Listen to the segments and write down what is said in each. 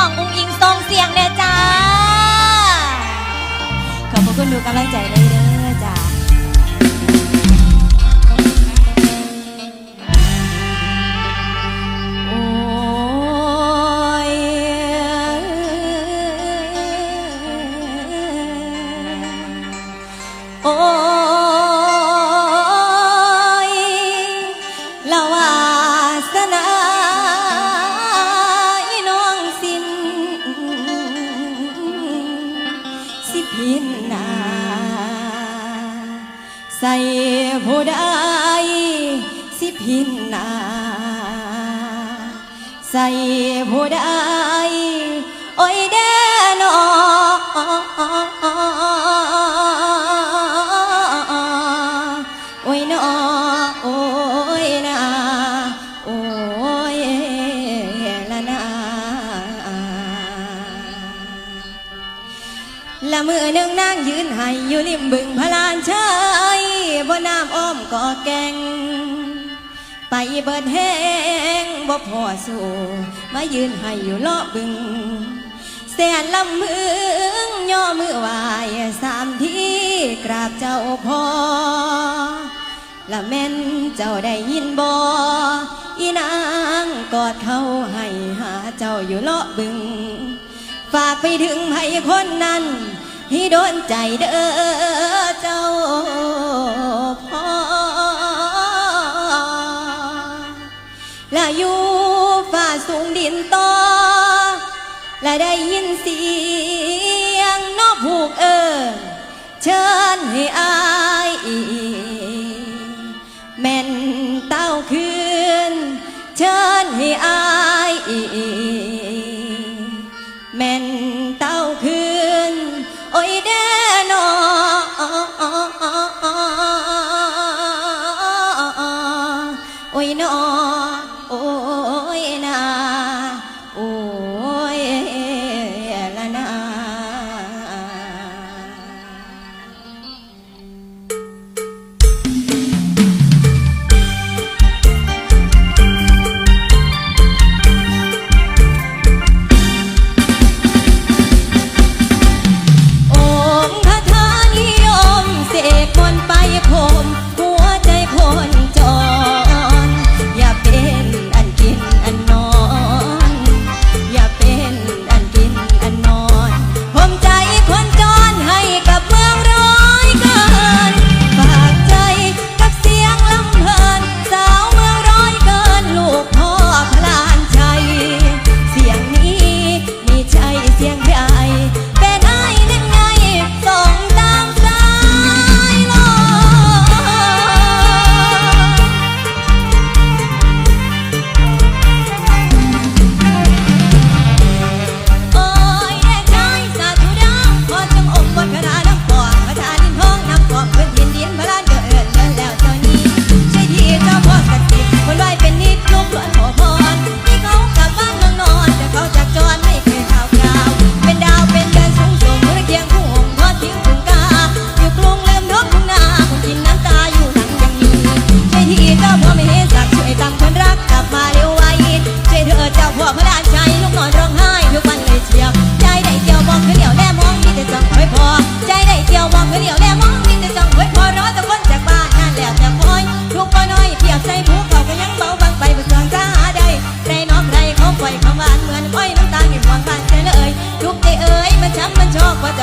องอุ้งอิงทรงเสียงเนี่ยจ้า ขอบคุณดูกำลังใจเลย ผู้ใดโอ้ยเด้อนอโอ้ยนอโอ้ยนาโอ้ยละนาละมือหนึ่งนางยืนให้อยู่ริมบึงพลานชายบนน้ำอ้อมก่อแกงไปเบิดเฮ บ่พอโซ่มายืนให้อยู่เลาะบึง แสนลำมืองย่อมือวายสามทีกราบเจ้าพอละแม่นเจ้าได้ยินบออีนางกอดเขาให้หาเจ้าอยู่เลาะบึง ฝากไปถึงให้คนนั้นที่โดนใจเด้อเจ้า และอยู่ฝ่าสูงดินต่อ และได้ยินเสียงนกผูกเอิญเชิญให้อายอีแม่นเต้าคืน เชิญให้อาย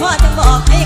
What the fuck?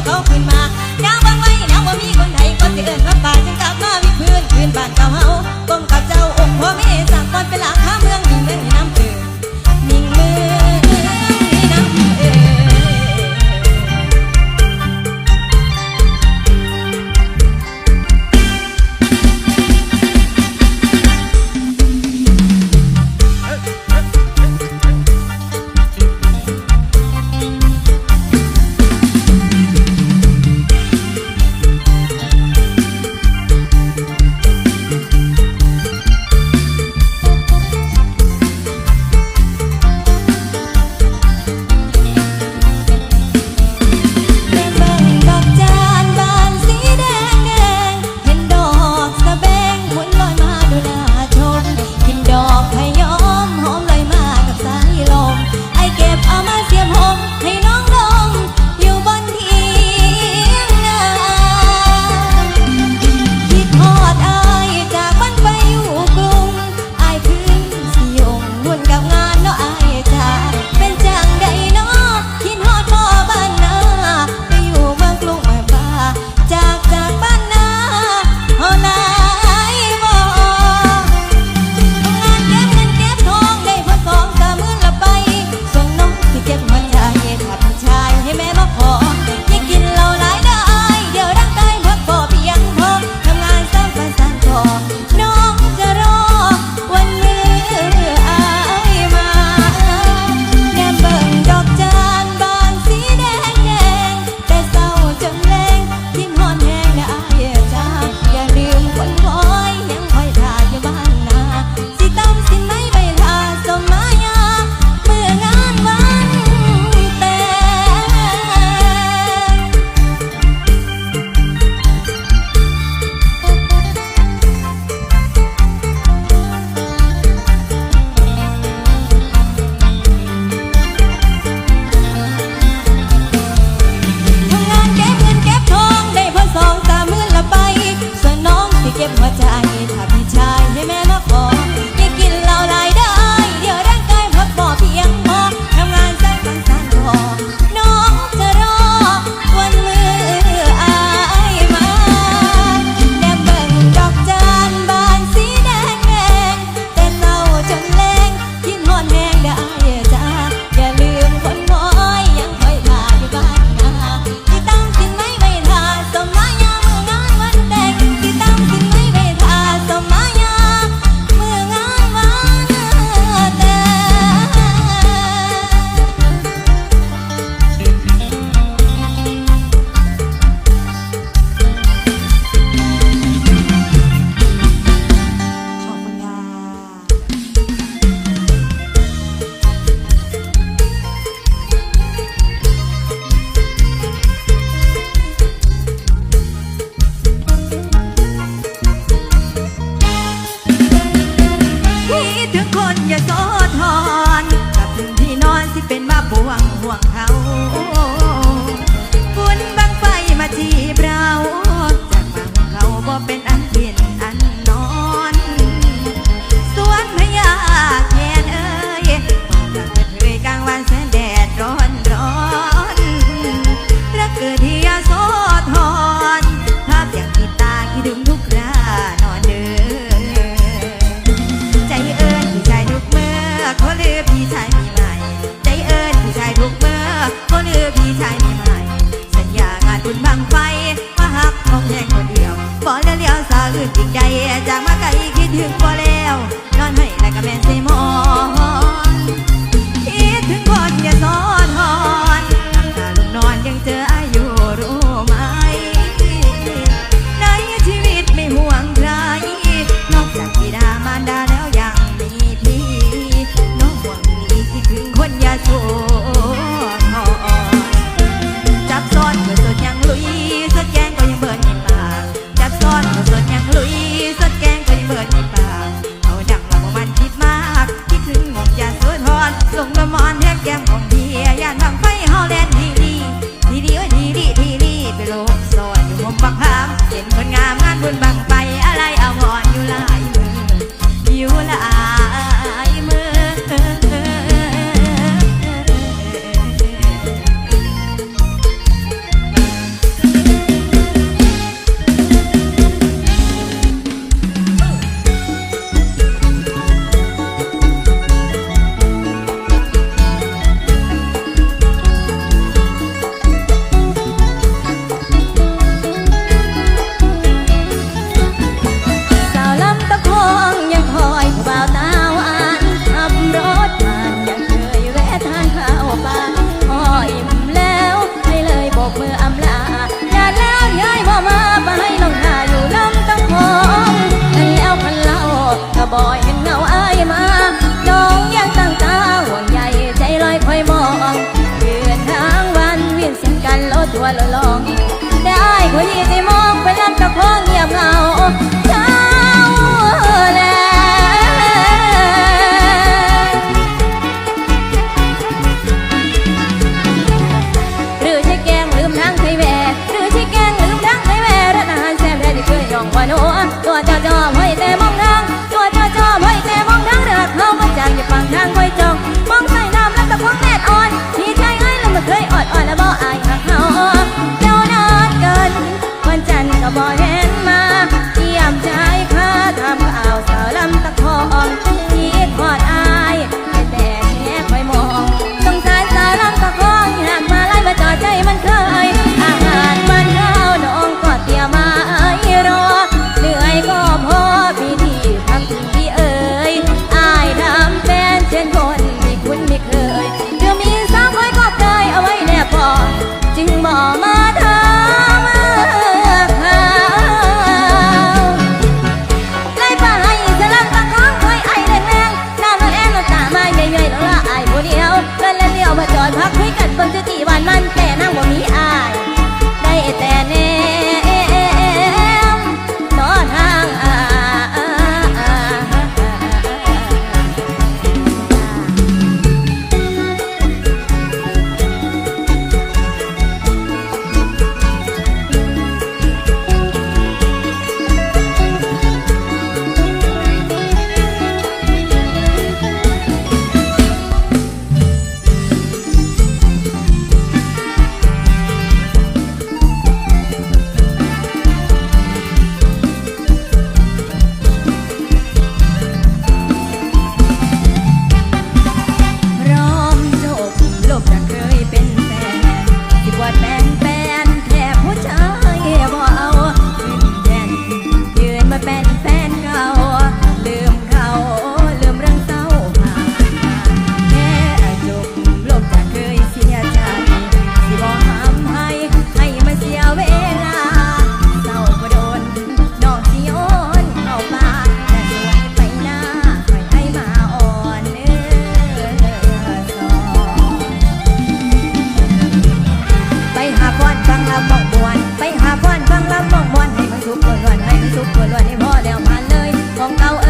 สุกล้วนๆให้พอแล้วมาเลย ของเก่า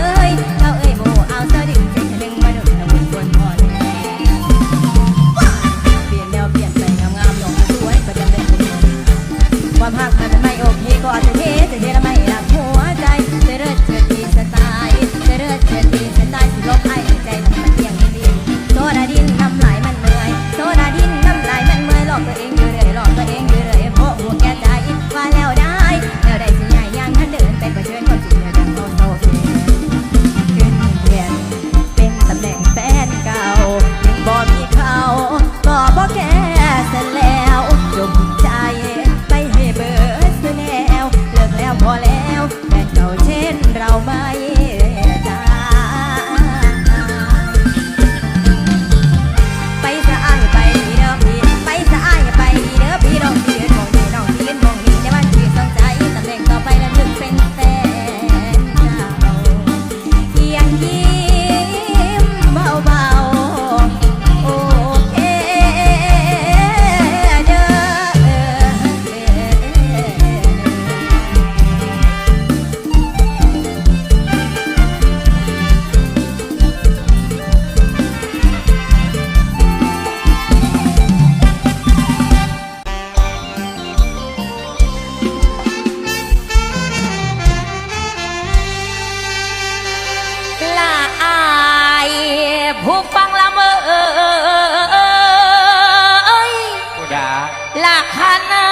ผู้ดาละคานา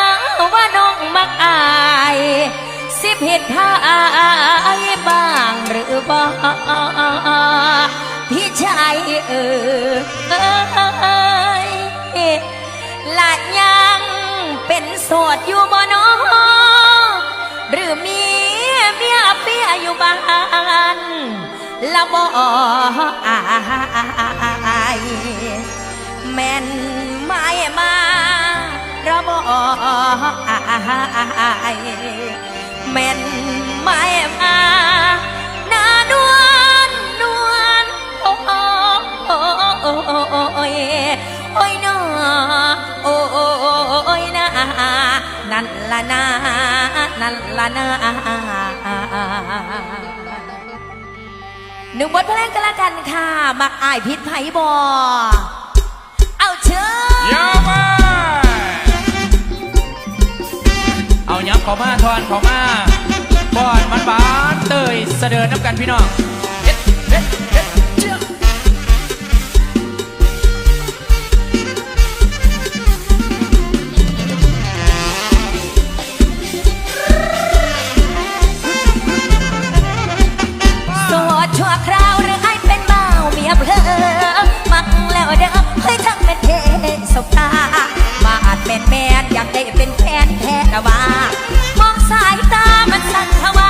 ว่าน้องมักอาย สิผิดท่ายบ้างหรือบ่พี่ชายเออเอยละยังเป็นโสดอยู่บ่น้องหรือมีเมียเปียอยู่บ้านละบ่อายแม่น ไม่มาระบอยแม่นไม่มาหน้านวลนวลโอ้โอ้ยโอ้ยนอโอ้ยนะนั่นละนานั่นละนาหนึ่งบทเพลงกันละกันค่ะ มักอายพิษไผ่บอ มาเอายับเข้ามาทอนเข้ามาบอนมันบานเตยเสดินน้ำกันพี่น้องเอ็ดเอ็ดเอ็ดเจ้าโสดชั่วคราวหรือไอ้เป็นเบาเมียเพลอ สบตามาอาจเป็นแมนอยากได้เป็นแฟนแท้ละว่ามองสายตามันสั่นทว่า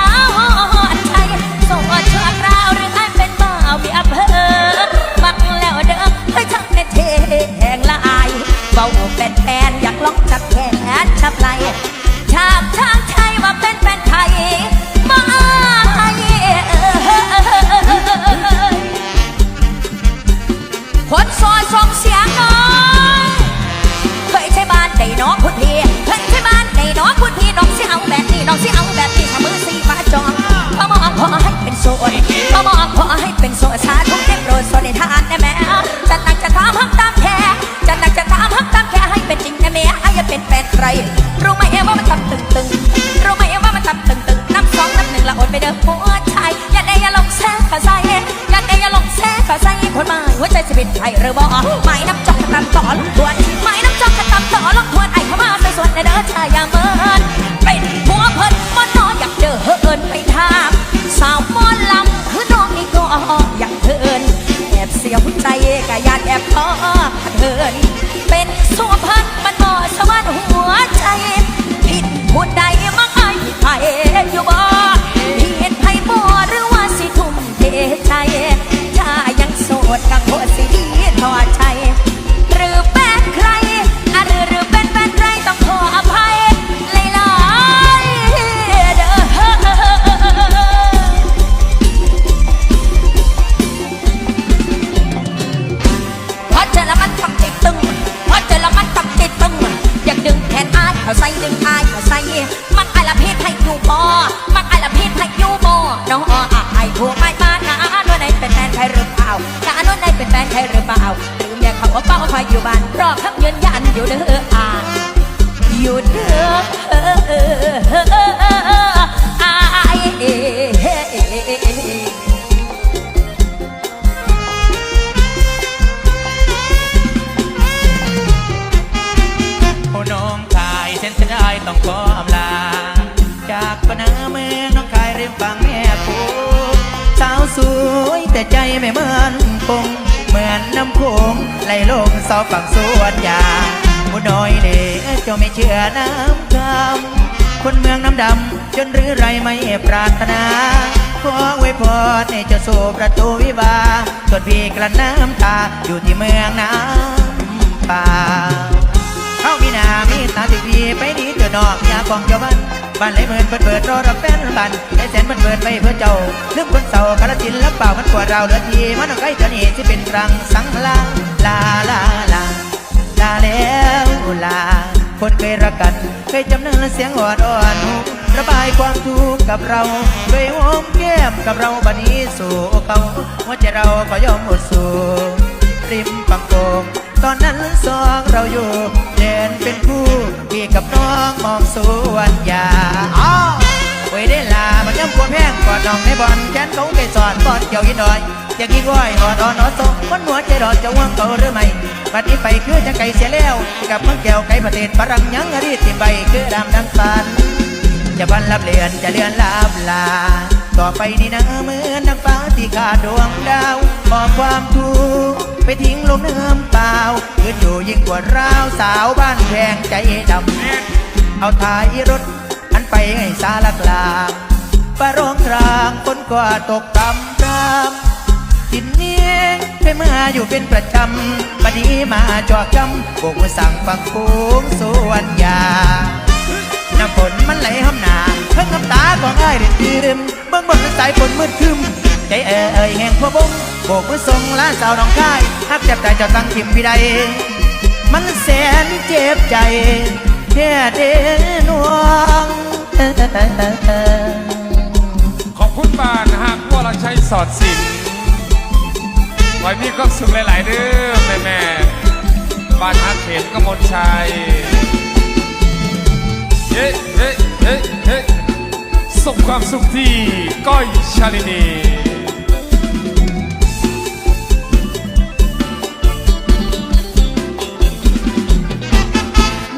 เด้อชายาม ละพศให้อยู่บ่น้องออายผัวไม่มาหนะนวลไหนเป็นแฟนใครหรือเปล่านะนวลไหนเป็นแฟนใครหรือเปล่าหรือเมียเขาว่าเป้าคอยอยู่บ้านรอคำยืนยันอยู่เด้ออ่าอยู่เด้อเออเออเออเออเอออายเอ้ยโอ้น้องชายเส้นเสียดายต้องขออำลาจากปะนาเมื่อ สวย แต่ใจไม่เหมือนคงเหมือนน้ำโขงไหลลงเสาฝั่งสวนยางผู้น้อยเด็กจ้าไม่เชื่อน้ำคำคนเมืองน้ำดำจนหรือไรไม่ปรารถนาขอไว้พรให้เจ้าสู่ประตูวิวาส่วนพี่กลั้นน้ำตาอยู่ที่เมืองน้ำป่าเข้ามีนามีตาติพีไปดี อนอกยากกองเจ้าบ้านบ้านไหลเมินเปิดเปิดรอรับแฟนบ้านไอ้แสนมันเปิดไปเพื่อเจ้าลืมคนเศร้ากาลสินแล้วเปล่ามันกว่าเราเหลือทีมันเอาใกล้เจ้านี่ที่เป็นรังสังลาลาลาลาลาแล้วลาคนเคยรักกันเคยจำเนื้อเสียงอ่อนอ่อนระบายความทุกข์กับเราด้วยหอมแก้มกับเราบัดนี้สู่เขาหัวใจเราก็ยอมอดสู้ริมปังโกง ตอนนั้นสองเราอยู่เดินเป็นคู่พี่กับน้องมองสวนยาอ้าวเว้ได้ลามันย่ำควรแพงกอดน้องในบอลแขนเขาไปสอนกอดเกี่ยวยินดอยจะกี้ก้อยหอดอ่อนอดสมมันหัวใจดอกจะว่างเก่าหรือไม่บัดนี้ไปคือจะไก่เสียแล้ว กับเมืองแก้วไก่ประเทศฝรั่งยังอดีตที่ใบคือดำดังฟัน จะบันลับเลือนจะเลือนลับลา ต่อไปนี่นะเหมือนนักฟ้าที่ขาดดวงดาวมอบความทุกข์ไปทิ้งลงเนื้อเปล่ายืนอยู่ยิ่งกว่าร้าวสาวบ้านแพงใจดำเอาท้ายรถ อันไปให้สารกลางปะร้องกลางคนกว่าตกต่ำรามทินเนี้ยเคยมาอยู่เป็นประจำบัดนี้มาจอกจำบกมือสั่งฟังฟูงสวนยา น้ำฝนมันไหลห้ำหนาเพิ่งน้ำตาของอ้ายเด็ดทีริมเบื้องบนนั้นสายฝนมืดคึมใจเอ่ยเอ่ยแห่งพวบงโบกมือส่งล้านสาวน้องค่ายฮักจับใจเจ้าตั้งทิมพี่ใดมันแสนเจ็บใจแค่เดนวงขอบคุณบานหักวราใชัยสอดสินไว้พี่ก็สุขหลายๆเด้อแม่แม่บานหักเขตกมลชัย เฮ้เฮ้เฮ้เฮ้ส่งความสุขที่ก้อยชาลินี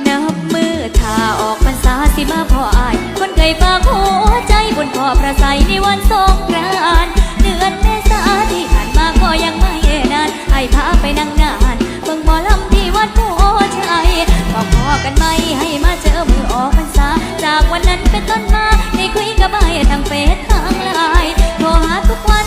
นับมือถ้าออกพรรษาสิมาพ่ออาย คนเคยฝากหัวใจบนพ่อพระใสในวันสงกรานต์เดือนเมษาที่ผ่านมาก็ยังไม่นานไอายพาไปนั่งนานเบิ่งหมอลำ วัดโพชัยบอกพอกันไหมให้มาเจอมือออกพรรษา จากวันนั้นเป็นต้นมาได้คุยกับไอ้ทางเฟซทางไลน์โทรหาทุกวัน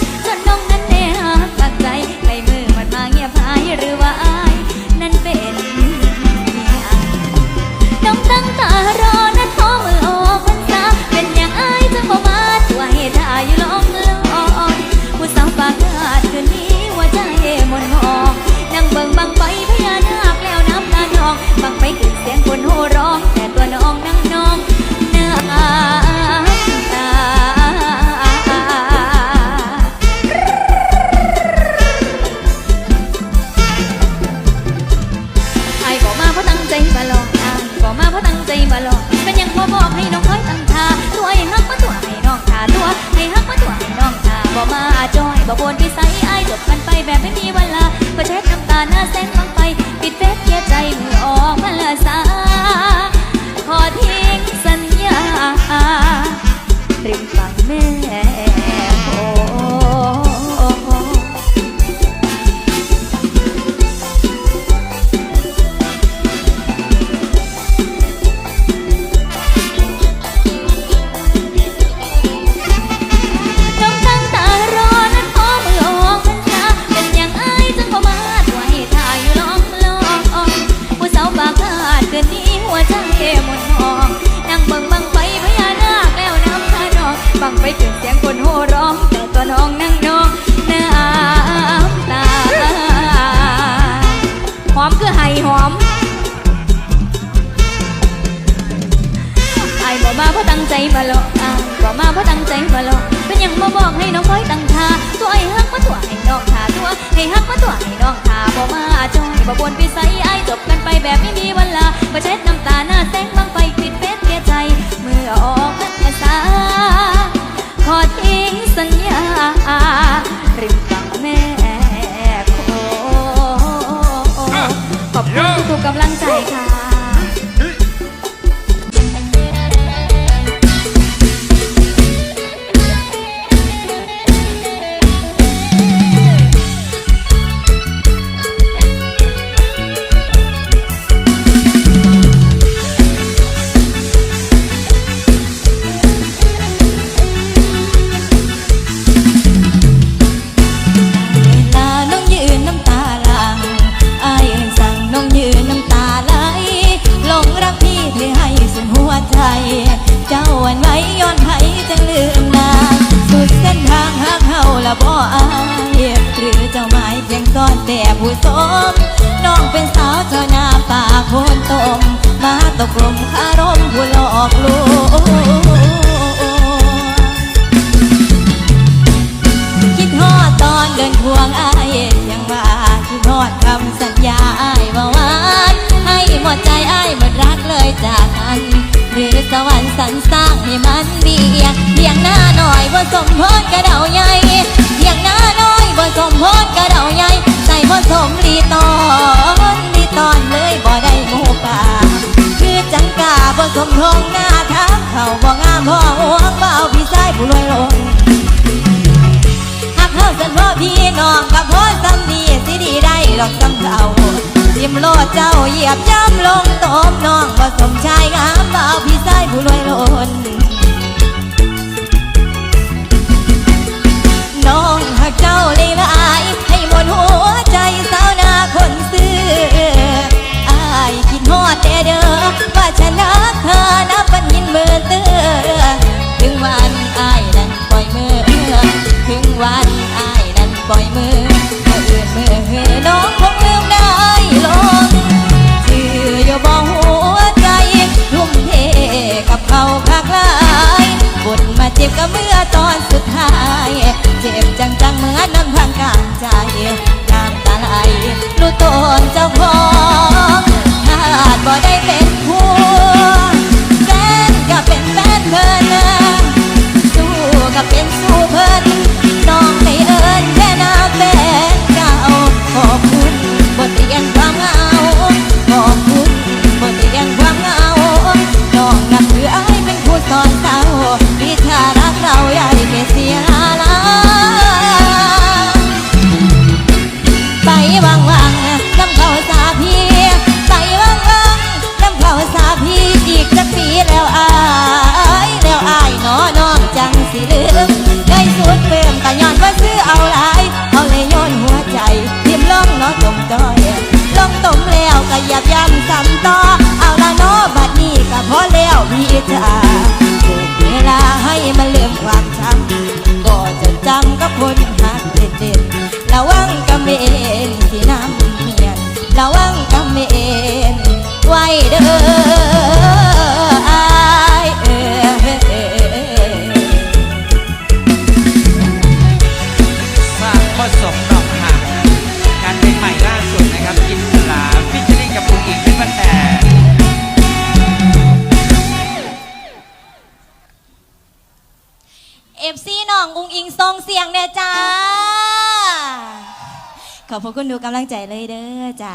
มาหลอกอะบอกมาเพราะตั้งใจมาหลอกเป็นหยังมาบอกให้น้องคอยตั้งท่าตัวไอ้ฮักมาตัวให้น้องท่าตัวให้ฮักมาตัวให้น้องท่าบอกมาจอยบอกบนพิสัยไอ้จบกันไปแบบไม่มีเวันลาก็เช็ดน้ำตาหน้าแสงบางไปปิดเฟซเสียใจ เมื่อออกพรรษาขอทิ้งสัญญาริมฝั่งแม่โคขอบคุณทุกๆกำลังใจค่ะ ผู้สมน้องเป็นสาวเจ้าหน้าป่าโคนตม มาตกลุมคารมผู้หลอกลวงคิดฮอดตอนเดินควงอายยังว่าคิดฮอดคำสัญญาอายว่าวานให้หมดใจอายหมดรักเลยจากกันหรือสวรรค์สรรสร้างให้มันดีเพียงหน้าหน่อยบ่าสมพรกระเดาใหญ่เพียงหน้าน้อยบ่าสมพนกระเดาใหญ่ ใจบ่สมลีตอนลีตอนเลยบ่ได้หมูป่าคือจังกาบ่สมทงหน้าทางเขาบ่งามพ่อหัวเบาพี่ชายผู้รวยลงหากเฮาสันพ่อพี่น้องกับพ่อสำนีสิดีได้หรอกสำเก่ายิ้มโลดเจ้าเหยียบย่ำลงตบน้องบ่สมชายงามเบาพี่ชายผู้รวยลนน้องหากเจ้าเลยหลาย 我 จาถูกเวลาให้มาเลือมความจำก็จะจำกับคน คุณดูกำลังใจเลยเด้อจ้า